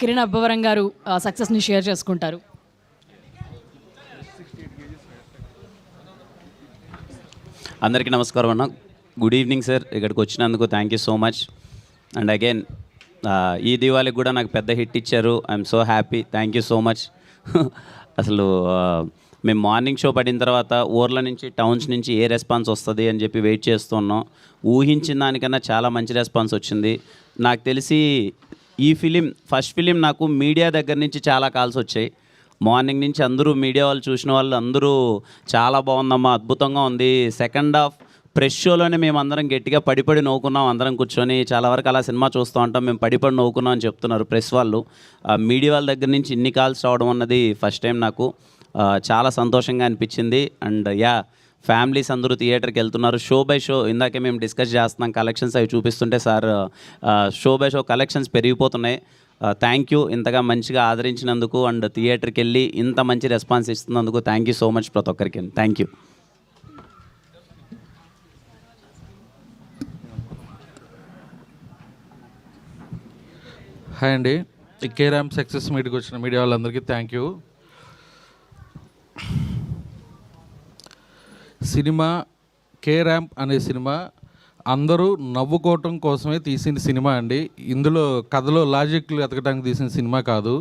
కిరణ్ అబ్బవరం గారు సక్సెస్ని షేర్ చేసుకుంటారు. అందరికీ నమస్కారం అన్న. గుడ్ ఈవినింగ్ సార్ ఇక్కడికి వచ్చినందుకు thank you so much and again ఈ దివాళికి కూడా నాకు పెద్ద హిట్ ఇచ్చారు. I'm so happy thank you so much అసలు మేము మార్నింగ్ షో పడిన తర్వాత ఊర్ల నుంచి టౌన్స్ నుంచి ఏ రెస్పాన్స్ వస్తుంది అని చెప్పి వెయిట్ చేస్తున్నాం ఊహించిన దానికన్నా చాలా మంచి రెస్పాన్స్ వచ్చింది. నాకు తెలిసి ఈ ఫిలిం ఫస్ట్ ఫిలిం నాకు మీడియా దగ్గర నుంచి చాలా కాల్స్ వచ్చాయి. మార్నింగ్ నుంచి అందరూ మీడియా వాళ్ళు చూసిన వాళ్ళు అందరూ చాలా బాగుందమ్మా అద్భుతంగా ఉంది. సెకండ్ హాఫ్ ప్రెస్ షోలోనే మేము అందరం గట్టిగా పడిపడి నవ్వుకున్నాం అందరం కూర్చొని చాలా వరకు అలా సినిమా చూస్తూ ఉంటాం మేము పడిపడి నవ్వుకున్నాం అని చెప్తున్నారు ప్రెస్ వాళ్ళు. మీడియా వాళ్ళ దగ్గర నుంచి ఇన్ని కాల్స్ రావడం అన్నది ఫస్ట్ టైం నాకు చాలా సంతోషంగా అనిపించింది. అండ్ యా ఫ్యామిలీస్ అందరూ థియేటర్కి వెళ్తున్నారు. షో బై షో ఇందాకే మేము డిస్కస్ చేస్తున్నాం. కలెక్షన్స్ అవి చూపిస్తుంటే sir show by show collections పెరిగిపోతున్నాయి. థ్యాంక్ యూ ఇంతగా మంచిగా ఆదరించినందుకు అండ్ థియేటర్కి వెళ్ళి ఇంత మంచి రెస్పాన్స్ ఇస్తున్నందుకు థ్యాంక్ యూ సో మచ్ ప్రతి ఒక్కరికి థ్యాంక్ యూ. హాయ్ అండి. ఈ సక్సెస్ మీట్కి వచ్చిన మీడియా వాళ్ళందరికీ thank you. Cinema K ramp అనే సినిమా అందరూ నవ్వుకోవటం కోసమే తీసిన సినిమా అండి. ఇందులో కథలో లాజిక్లు ఎతకడానికి తీసిన సినిమా కాదు.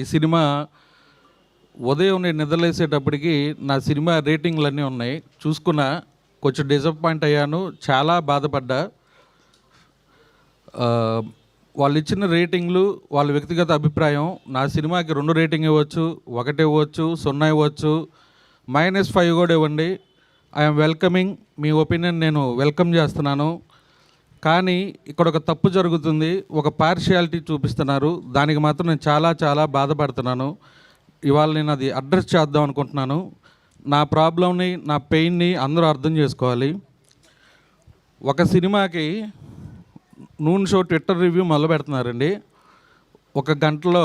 ఈ సినిమా ఉదయం నేను నిద్రలేసేటప్పటికి నా సినిమా రేటింగ్లు అన్నీ ఉన్నాయి. చూసుకున్న కొంచెం డిసప్పాయింట్ అయ్యాను చాలా బాధపడ్డా. వాళ్ళు ఇచ్చిన రేటింగ్లు వాళ్ళ వ్యక్తిగత అభిప్రాయం నా సినిమాకి రెండు రేటింగ్ ఇవ్వచ్చు ఒకటి ఇవ్వచ్చు సున్నా ఇవ్వచ్చు మైనస్ ఫైవ్ కూడా ఇవ్వండి. ఐఎమ్ వెల్కమింగ్ మీ ఒపీనియన్ నేను వెల్కమ్ చేస్తున్నాను. కానీ ఇక్కడ ఒక తప్పు జరుగుతుంది. ఒక పార్షియాలిటీ చూపిస్తున్నారు. దానికి మాత్రం నేను చాలా చాలా బాధపడుతున్నాను. ఇవాళ నేను అది అడ్రస్ చేద్దాం అనుకుంటున్నాను. నా ప్రాబ్లంని నా పెయిన్ని అందరూ అర్థం చేసుకోవాలి. ఒక సినిమాకి నూన్ షో ట్విట్టర్ రివ్యూ మొదలు పెడుతున్నారండి ఒక గంటలో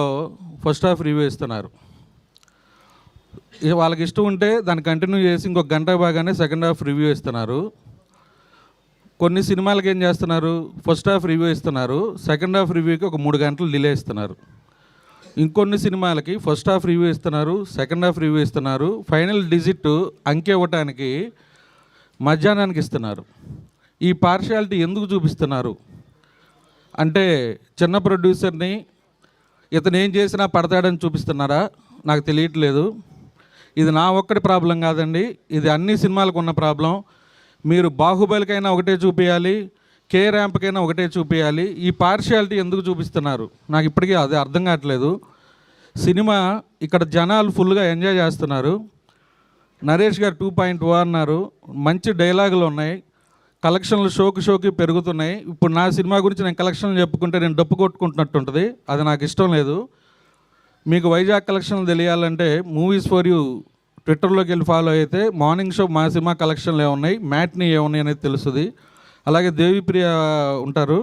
ఫస్ట్ హాఫ్ రివ్యూ ఇస్తున్నారు. వాళ్ళకి ఇష్టం ఉంటే దాన్ని కంటిన్యూ చేసి ఇంకొక గంట బాగానే సెకండ్ హాఫ్ రివ్యూ ఇస్తున్నారు. కొన్ని సినిమాలకి ఏం చేస్తున్నారు? ఫస్ట్ హాఫ్ రివ్యూ ఇస్తున్నారు. సెకండ్ హాఫ్ రివ్యూకి ఒక మూడు గంటలు డిలే ఇస్తున్నారు. ఇంకొన్ని సినిమాలకి ఫస్ట్ హాఫ్ రివ్యూ ఇస్తున్నారు సెకండ్ హాఫ్ రివ్యూ ఇస్తున్నారు. ఫైనల్ డిజిట్ అంకె ఇవ్వటానికి మధ్యాహ్నానికి ఇస్తున్నారు. ఈ పార్షియాలిటీ ఎందుకు చూపిస్తున్నారు? అంటే చిన్న ప్రొడ్యూసర్ని ఇతను ఏం చేసినా పడతాడని చూపిస్తున్నారా? నాకు తెలియట్లేదు. ఇది నా ఒక్కటి ప్రాబ్లం కాదండి. ఇది అన్ని సినిమాలకు ఉన్న ప్రాబ్లం. మీరు బాహుబలికైనా ఒకటే చూపించాలి కే ర్యాంప్కైనా ఒకటే చూపించాలి ఈ పార్షియాలిటీ ఎందుకు చూపిస్తున్నారు? నాకు ఇప్పటికీ అది అర్థం కావట్లేదు. సినిమా ఇక్కడ జనాలు ఫుల్గా ఎంజాయ్ చేస్తున్నారు. నరేష్ గారు టూ పాయింట్ ఓ అన్నారు. మంచి డైలాగులు ఉన్నాయి. కలెక్షన్లు షోకి షోకి పెరుగుతున్నాయి. ఇప్పుడు నా సినిమా గురించి నేను కలెక్షన్లు చెప్పుకుంటే నేను డప్పు కొట్టుకుంటున్నట్టు ఉంటుంది. అది నాకు ఇష్టం లేదు. మీకు వైజాగ్ కలెక్షన్లు తెలియాలంటే మూవీస్ ఫర్ యూ ట్విట్టర్లోకి వెళ్ళి ఫాలో అయితే మార్నింగ్ షో మా సినిమా కలెక్షన్లు ఏమున్నాయి మ్యాట్ని ఏమున్నాయి అనేది తెలుస్తుంది. అలాగే దేవిప్రియ ఉంటారు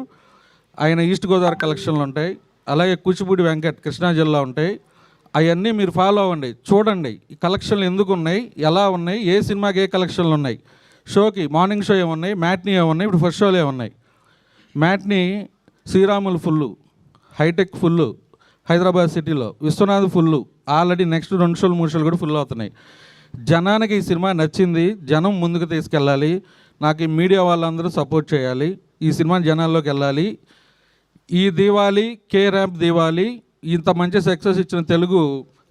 ఆయన ఈస్ట్ గోదావరి కలెక్షన్లు ఉంటాయి అలాగే కూచిపూడి వెంకట్ కృష్ణా జిల్లా ఉంటాయి. అవన్నీ మీరు ఫాలో అవ్వండి చూడండి ఈ కలెక్షన్లు ఎందుకు ఉన్నాయి ఎలా ఉన్నాయి ఏ సినిమాకి ఏ కలెక్షన్లు ఉన్నాయి. షోకి మార్నింగ్ షో ఏమున్నాయి మ్యాట్ని ఏమున్నాయి ఇప్పుడు ఫస్ట్ షోలు ఏమున్నాయి. Matinee Sriramulu full hitech full Hyderabad సిటీలో విశ్వనాథ్ ఫుల్లు ఆల్రెడీ నెక్స్ట్ రెండు షోలు మూడు షోలు కూడా ఫుల్ అవుతున్నాయి జనానికి ఈ సినిమా నచ్చింది జనం ముందుకు తీసుకెళ్ళాలి నాకు ఈ మీడియా వాళ్ళందరూ సపోర్ట్ చేయాలి ఈ సినిమా జనాల్లోకి వెళ్ళాలి ఈ దివాళీ కే ర్యాంప్ దివాళీ ఇంత మంచి సక్సెస్ ఇచ్చిన తెలుగు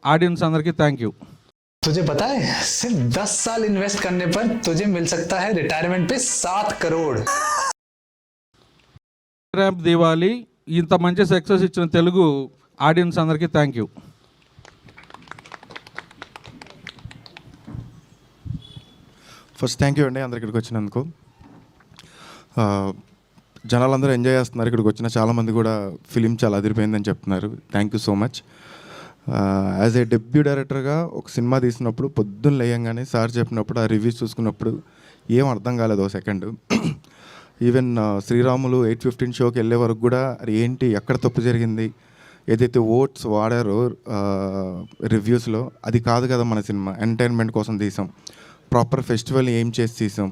ఆడియన్స్ అందరికీ థ్యాంక్ యూ तुझे पता है सिर्फ 10 साल इन्वेस्ट करने पर तुझे मिल सकता है रिटायरमेंट पे सात करोड़ ర్యాంప్ దివాళీ ఇంత మంచి సక్సెస్ ఇచ్చిన తెలుగు ఆడియన్స్ అందరికీ thank you first thank you అండి అందరు ఇక్కడికి వచ్చినందుకు. ఆ, జనాలందరూ ఎంజాయ్ చేస్తున్నారు ఇక్కడికి వచ్చిన. చాలామంది కూడా ఫిలిం చాలా అదిరిపోయిందని చెప్తున్నారు. Thank you so much as a debut డైరెక్టర్గా ఒక సినిమా తీసినప్పుడు పొద్దున్న లేయంగానే సార్ చెప్పినప్పుడు ఆ రివ్యూస్ చూసుకున్నప్పుడు ఏం అర్థం కాలేదు ఓ second even Sriramulu eight fifteen షోకి వెళ్ళే వరకు కూడా అది ఏంటి? ఎక్కడ తప్పు జరిగింది? ఏదైతే ఓట్స్ వాడారో రివ్యూస్లో అది కాదు కదా మన సినిమా ఎంటర్టైన్మెంట్ కోసం తీసాం. ప్రాపర్ ఫెస్టివల్ ఏం చేసి తీసాం?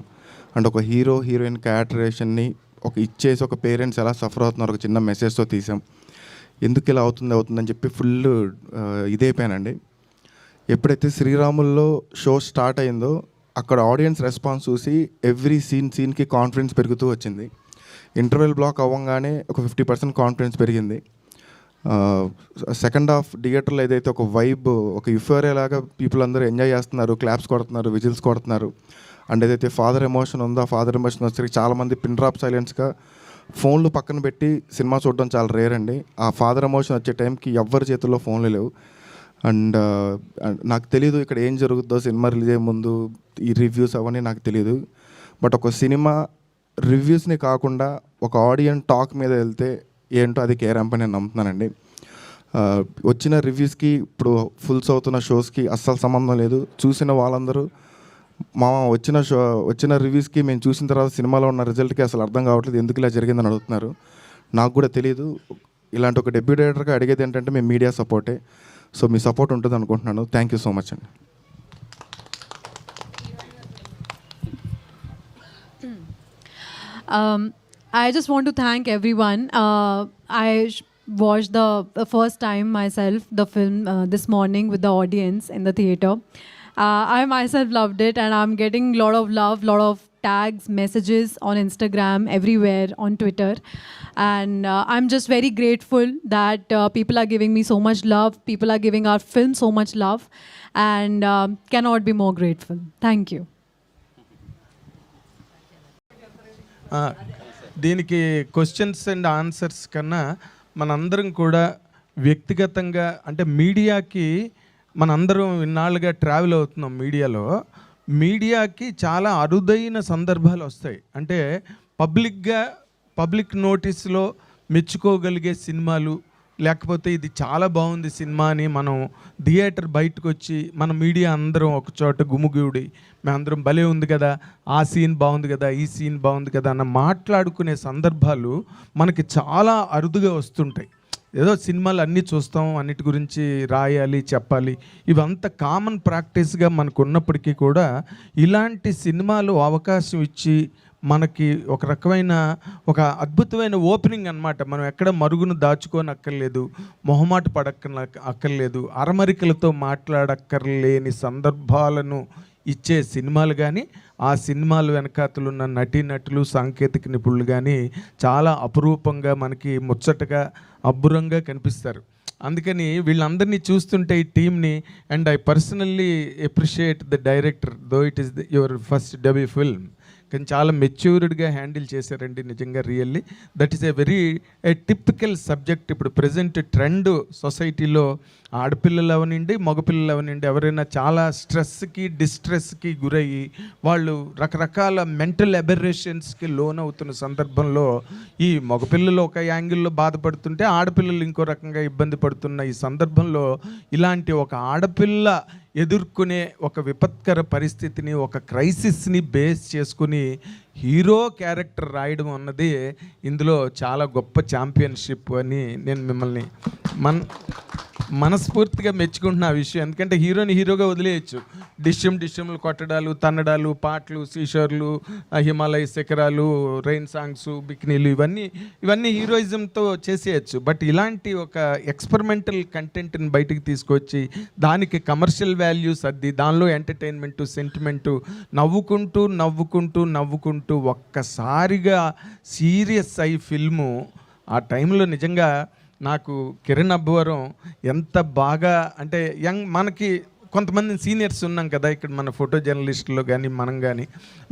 అండ్ ఒక హీరో హీరోయిన్ క్యారెక్టరేషన్ని ఒక ఇచ్చేసి ఒక పేరెంట్స్ ఎలా సఫర్ అవుతున్నారు ఒక చిన్న మెసేజ్తో తీసాం. ఎందుకు ఇలా అవుతుంది అవుతుందని చెప్పి ఫుల్ ఇదైపోయానండి ఎప్పుడైతే శ్రీరాముల్లో షో స్టార్ట్ అయిందో అక్కడ ఆడియన్స్ రెస్పాన్స్ చూసి ఎవ్రీ సీన్ సీన్కి కాన్ఫిడెన్స్ పెరుగుతూ వచ్చింది. ఇంటర్వెల్ బ్లాక్ అవ్వగానే ఒక ఫిఫ్టీ పర్సెంట్ కాన్ఫిడెన్స్ పెరిగింది. సెకండ్ హాఫ్ థియేటర్లో ఏదైతే ఒక వైబ్ ఒక యుఫోరియా లాగా పీపుల్ అందరూ ఎంజాయ్ చేస్తున్నారు క్లాప్స్ కొడుతున్నారు విజిల్స్ కొడుతున్నారు అండ్ ఏదైతే ఫాదర్ ఎమోషన్ ఉందో ఆ ఫాదర్ ఎమోషన్ వచ్చేసరికి చాలామంది పిన్ డ్రాప్ సైలెన్స్గా ఫోన్లు పక్కన పెట్టి సినిమా చూడడం చాలా రేర్ అండి. ఆ ఫాదర్ ఎమోషన్ వచ్చే టైంకి ఎవ్వరి చేతుల్లో ఫోన్లు లేవు. అండ్ నాకు తెలియదు ఇక్కడ ఏం జరుగుతుందో సినిమా రిలీజ్ అయ్యే ముందు ఈ రివ్యూస్ అవన్నీ నాకు తెలియదు బట్ ఒక సినిమా రివ్యూస్ని కాకుండా ఒక ఆడియన్ టాక్ మీద వెళ్తే ఏంటో అది కేర్ అని నేను నమ్ముతున్నానండి. వచ్చిన రివ్యూస్కి ఇప్పుడు ఫుల్స్ అవుతున్న షోస్కి అస్సలు సంబంధం లేదు. చూసిన వాళ్ళందరూ మా వచ్చిన షో వచ్చిన రివ్యూస్కి మేము చూసిన తర్వాత సినిమాలో ఉన్న రిజల్ట్కి అసలు అర్థం కావట్లేదు. ఎందుకు ఇలా జరిగిందని అడుగుతున్నారు. నాకు కూడా తెలియదు ఇలాంటి ఒక డెబ్యూ డైరెక్టర్గా అడిగేది ఏంటంటే మేము మీడియా సపోర్టే. సో మీ సపోర్ట్ ఉంటుంది అనుకుంటున్నాను. థ్యాంక్ యూ సో మచ్ అండి. Um, I just want to thank everyone. Uh, I sh- watched the, the first time myself the film uh, this morning with the audience in the theater. Uh, I myself loved it, and I'm getting a lot of love, lot of tags, messages on Instagram, everywhere on Twitter, and uh, I'm just very grateful that uh, people are giving me so much love. People are giving our film so much love, and um, cannot be more grateful. Thank you. ఆ, దీనికి questions and answers కన్నా మనందరం కూడా వ్యక్తిగతంగా అంటే మీడియాకి మనందరం ఇన్నాళ్ళుగా ట్రావెల్ అవుతున్నాం మీడియాలో. మీడియాకి చాలా అరుదైన సందర్భాలు వస్తాయి. అంటే పబ్లిక్గా పబ్లిక్ నోటీస్లో మెచ్చుకోగలిగే సినిమాలు లేకపోతే ఇది చాలా బాగుంది సినిమా అని మనం థియేటర్ బయటకు వచ్చి మన మీడియా అందరం ఒక చోట గుమిగూడి మేమందరం భలే ఉంది కదా ఆ సీన్ బాగుంది కదా ఈ సీన్ బాగుంది కదా అన్న మాట్లాడుకునే సందర్భాలు మనకి చాలా అరుదుగా వస్తుంటాయి. ఏదో సినిమాలు అన్నీ చూస్తాం అన్నిటి గురించి రాయాలి చెప్పాలి. ఇవంతా కామన్ ప్రాక్టీస్గా మనకు ఉన్నప్పటికీ కూడా ఇలాంటి సినిమాలు అవకాశం ఇచ్చి మనకి ఒక రకమైన ఒక అద్భుతమైన ఓపెనింగ్ అన్నమాట. మనం ఎక్కడ మరుగును దాచుకొని అక్కర్లేదు మొహమాట పడక్క అక్కర్లేదు అరమరికలతో మాట్లాడక్కర్లేని సందర్భాలను ఇచ్చే సినిమాలు కానీ ఆ సినిమాలు వెనకాతలున్న నటీనటులు సాంకేతిక నిపుణులు కానీ చాలా అపురూపంగా మనకి ముచ్చటగా అబ్బురంగా కనిపిస్తారు. అందుకని వీళ్ళందరినీ చూస్తుంటే ఈ టీంని and I personally appreciate the director though it is your first debut film కానీ చాలా మెచ్యూర్డ్గా హ్యాండిల్ చేశారండి నిజంగా really. That is a very a typical subject. ఇప్పుడు ప్రజెంట్ ట్రెండ్ సొసైటీలో ఆడపిల్లలు అవనండి మగపిల్లలు అవనండి ఎవరైనా చాలా స్ట్రెస్కి డిస్ట్రెస్కి గురయ్యి వాళ్ళు రకరకాల మెంటల్ అబెరేషన్స్కి లోన్ అవుతున్న సందర్భంలో ఈ మగపిల్లలు ఒక యాంగిల్లో బాధపడుతుంటే ఆడపిల్లలు ఇంకో రకంగా ఇబ్బంది పడుతున్న ఈ సందర్భంలో ఇలాంటి ఒక ఆడపిల్ల ఎదుర్కొనే ఒక విపత్కర పరిస్థితిని ఒక క్రైసిస్ని బేస్ చేసుకుని హీరో క్యారెక్టర్ రాయడం అన్నది ఇందులో చాలా గొప్ప ఛాంపియన్షిప్ అని నేను మిమ్మల్ని మన్ మనస్ఫూర్తిగా మెచ్చుకుంటున్న ఆ విషయం. ఎందుకంటే హీరోని హీరోగా వదిలేయచ్చు. డిష్యం డిష్యములు కొట్టడాలు తన్నడాలు పాటలు సీషర్లు హిమాలయ శిఖరాలు రెయిన్ సాంగ్స్ బిక్నీలు ఇవన్నీ ఇవన్నీ హీరోయిజంతో చేసేయచ్చు. బట్ ఇలాంటి ఒక ఎక్స్పెరిమెంటల్ కంటెంట్ని బయటికి తీసుకొచ్చి దానికి కమర్షియల్ వాల్యూస్ అద్ది దానిలో ఎంటర్టైన్మెంటు సెంటిమెంటు నవ్వుకుంటూ నవ్వుకుంటూ నవ్వుకుంటూ ఒక్కసారిగా సీరియస్ అయి ఫిల్ము ఆ టైంలో నిజంగా నాకు కిరణ్ అబ్బవరం ఎంత బాగా అంటే యంగ్ మనకి కొంతమంది సీనియర్స్ ఉన్నాం కదా ఇక్కడ మన ఫోటో జర్నలిస్టులు కానీ మనం కానీ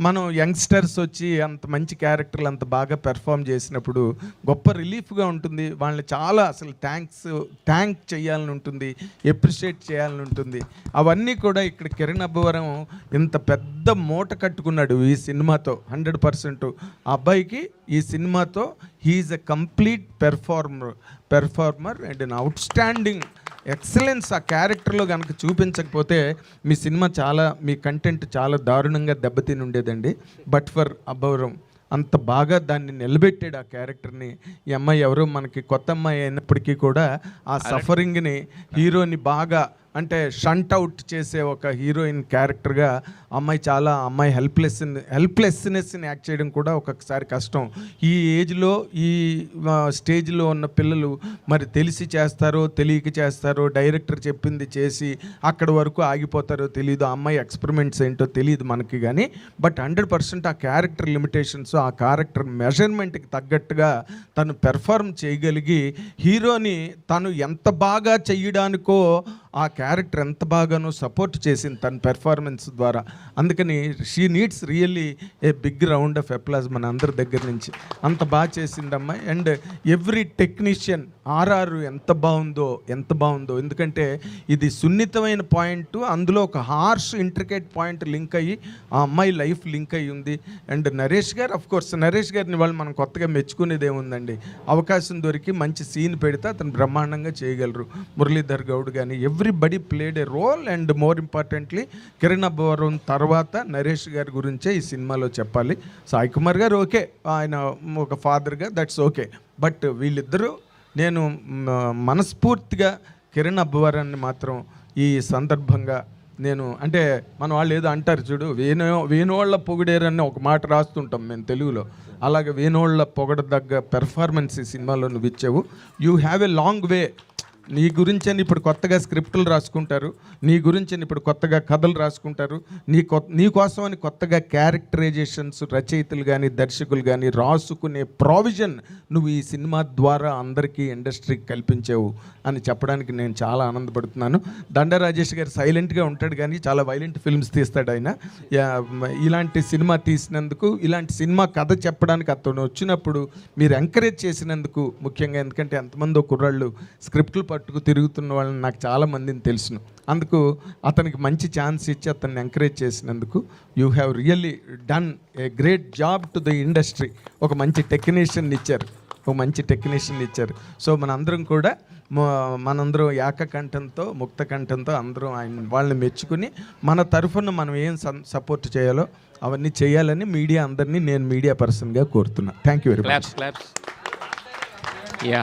మనం యంగ్స్టర్స్ వచ్చి అంత మంచి క్యారెక్టర్లు అంత బాగా పెర్ఫామ్ చేసినప్పుడు గొప్ప రిలీఫ్గా ఉంటుంది. వాళ్ళని చాలా అసలు థ్యాంక్స్ థ్యాంక్ చేయాలని ఉంటుంది ఎప్రిషియేట్ చేయాలని ఉంటుంది. అవన్నీ కూడా ఇక్కడ కిరణ్ అబ్బవరం ఇంత పెద్ద మూట కట్టుకున్నాడు ఈ సినిమాతో హండ్రెడ్ పర్సెంట్ ఆ అబ్బాయికి ఈ సినిమాతో he is a complete performer performer and an outstanding excellence ఆ క్యారెక్టర్లో కనుక చూపించకపోతే మీ సినిమా చాలా మీ కంటెంట్ చాలా దారుణంగా దెబ్బతిని ఉండేదండి బట్ ఫర్ అబ్బవరం అంత బాగా దాన్ని నిలబెట్టాడు ఆ క్యారెక్టర్ని. ఈ అమ్మాయి ఎవరో మనకి కొత్త అమ్మాయి అయినప్పటికీ కూడా ఆ సఫరింగ్ని హీరోని బాగా అంటే షంట్ అవుట్ చేసే ఒక హీరోయిన్ క్యారెక్టర్గా అమ్మాయి చాలా అమ్మాయి హెల్ప్లెస్ హెల్ప్లెస్నెస్ని యాక్ట్ చేయడం కూడా ఒక్కొక్కసారి కష్టం. ఈ ఏజ్లో ఈ స్టేజ్లో ఉన్న పిల్లలు మరి తెలిసి చేస్తారో తెలియక చేస్తారో డైరెక్టర్ చెప్పింది చేసి అక్కడ వరకు ఆగిపోతారో తెలియదు ఆ అమ్మాయి ఎక్స్పెరిమెంట్స్ ఏంటో తెలియదు మనకి కానీ బట్ హండ్రెడ్ పర్సెంట్ ఆ క్యారెక్టర్ లిమిటేషన్స్ ఆ క్యారెక్టర్ మెజర్మెంట్కి తగ్గట్టుగా తను పెర్ఫార్మ్ చేయగలిగి హీరోని తను ఎంత బాగా చేయడానికో ఆ క్యారెక్టర్ ఎంత బాగానో సపోర్ట్ చేసింది తన పెర్ఫార్మెన్స్ ద్వారా. అందుకని she needs really a big round of applause మన అందరి దగ్గర నుంచి. అంత బాగా చేసిందమ్మా అండ్ ఎవ్రీ టెక్నీషియన్ ఆర్ఆర్ ఎంత బాగుందో ఎంత బాగుందో. ఎందుకంటే ఇది సున్నితమైన పాయింట్ అందులో ఒక హార్ష్ ఇంట్రికేట్ పాయింట్ లింక్ అయ్యి ఆ అమ్మాయి లైఫ్ లింక్ అయ్యి ఉంది. అండ్ నరేష్ గారు అఫ్ కోర్స్ నరేష్ గారిని వాళ్ళు మనం కొత్తగా మెచ్చుకునేది ఏముందండి? అవకాశం దొరికి మంచి సీన్ పెడితే అతను బ్రహ్మాండంగా చేయగలరు. మురళీధర్ గౌడ్ కానీ everybody played a role and more importantly Kiran Abbavaram తర్వాత నరేష్ గారి గురించే ఈ సినిమాలో చెప్పాలి. సాయి కుమార్ గారు ఓకే ఆయన ఒక ఫాదర్గా దట్స్ ఓకే బట్ వీళ్ళిద్దరూ నేను మనస్ఫూర్తిగా కిరణ్ అబ్బవరాన్ని మాత్రం ఈ సందర్భంగా నేను అంటే మన వాళ్ళు ఏదో అంటారు చూడు వేణు వేణోళ్ళ పొగిడేరని ఒక మాట రాస్తుంటాం మేము తెలుగులో. అలాగే వేణోళ్ళ పొగడదగ్గ పెర్ఫార్మెన్స్ ఈ సినిమాలో నువ్వు ఇచ్చావు. You have a long way నీ గురించి ఇప్పుడు కొత్తగా స్క్రిప్టులు రాసుకుంటారు నీ గురించి ఇప్పుడు కొత్తగా కథలు రాసుకుంటారు నీ కొ నీ కోసం అని కొత్తగా క్యారెక్టరైజేషన్స్ రచయితలు కానీ దర్శకులు కానీ రాసుకునే ప్రావిజన్ నువ్వు ఈ సినిమా ద్వారా అందరికీ ఇండస్ట్రీకి కల్పించావు అని చెప్పడానికి నేను చాలా ఆనందపడుతున్నాను. దండ రాజేష్ గారు సైలెంట్గా ఉంటాడు కానీ చాలా వైలెంట్ ఫిల్మ్స్ తీస్తాడు ఆయన. ఇలాంటి సినిమా తీసినందుకు ఇలాంటి సినిమా కథ చెప్పడానికి అతను వచ్చినప్పుడు మీరు ఎంకరేజ్ చేసినందుకు ముఖ్యంగా ఎందుకంటే ఎంతమందో కుర్రాళ్ళు స్క్రిప్ట్లు పట్టుకు తిరుగుతున్న వాళ్ళని నాకు చాలా మందిని తెలుసును. అందుకు అతనికి మంచి ఛాన్స్ ఇచ్చి అతన్ని ఎంకరేజ్ చేసినందుకు you have really done a great job to the industry ఒక మంచి టెక్నీషియన్ ఇచ్చారు. ఒక మంచి టెక్నీషియన్ ఇచ్చారు. సో మనందరం కూడా మనందరం ఏకకంఠంతో ముక్త కంఠంతో అందరం ఆయన వాళ్ళని మెచ్చుకుని మన తరఫున మనం ఏం సపోర్ట్ చేయాలో అవన్నీ చేయాలని మీడియా అందరినీ నేను మీడియా పర్సన్గా కోరుతున్నా. Thank you very much yeah